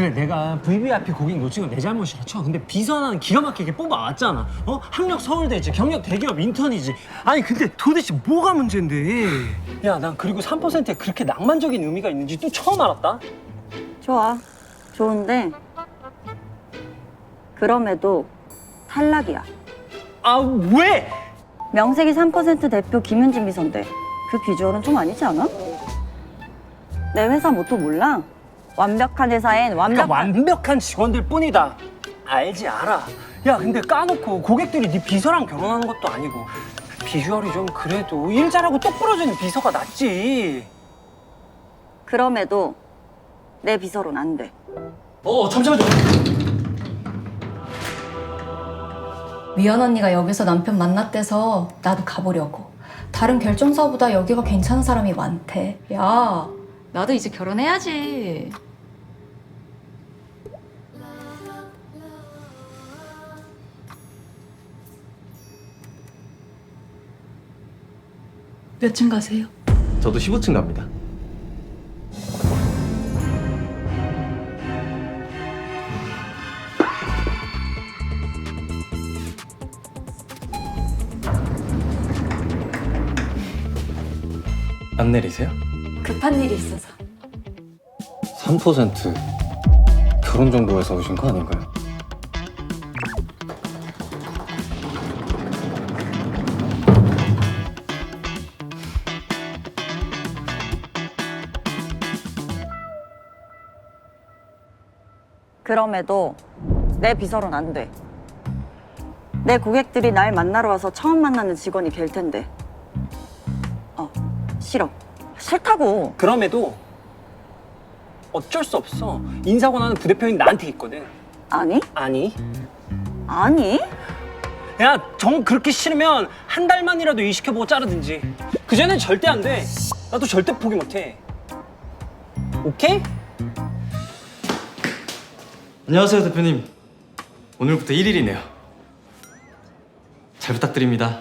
그래 내가 VVIP 고객 놓친 건 내 잘못이라 쳐 근데 비선은 기가 막히게 뽑아왔잖아 어? 학력 서울대지 경력 대기업 인턴이지 아니 근데 도대체 뭐가 문제인데 야 난 그리고 3%에 그렇게 낭만적인 의미가 있는지 또 처음 알았다 좋아. 좋은데 그럼에도 탈락이야. 아 왜? 명색이 3% 대표 김윤진 비서인데 그 비주얼은 좀 아니지 않아? 내 회사 모토 몰라? 완벽한 회사엔 그러니까 완벽한 완벽한 직원들 뿐이다 알지 알아 야 근데 까놓고 고객들이 네 비서랑 결혼하는 것도 아니고 비주얼이 좀 그래도 일 잘하고 똑 부러지는 비서가 낫지 그럼에도 내 비서로는 안 돼. 어 잠시만요 미연 언니가 여기서 남편 만났대서 나도 가보려고. 다른 결정사보다 여기가 괜찮은 사람이 많대. 야, 나도 이제 결혼해야지. 몇 층 가세요? 저도 15층 갑니다. 안 내리세요? 급한 일이 있어서. 3% 결혼 정보에서 오신 거 아닌가요? 그럼에도 내 비서로는 안 돼. 내 고객들이 날 만나러 와서 처음 만나는 직원이 될 텐데. 어, 싫어. 싫다고. 그럼에도 어쩔 수 없어 인사 권한은 부대표인 나한테 있거든 아니? 아니 아니? 야 정 그렇게 싫으면 한 달만이라도 일 시켜보고 자르든지 그전엔 절대 안 돼 나도 절대 포기 못해 오케이? 안녕하세요 대표님. 오늘부터 1일이네요. 잘 부탁드립니다.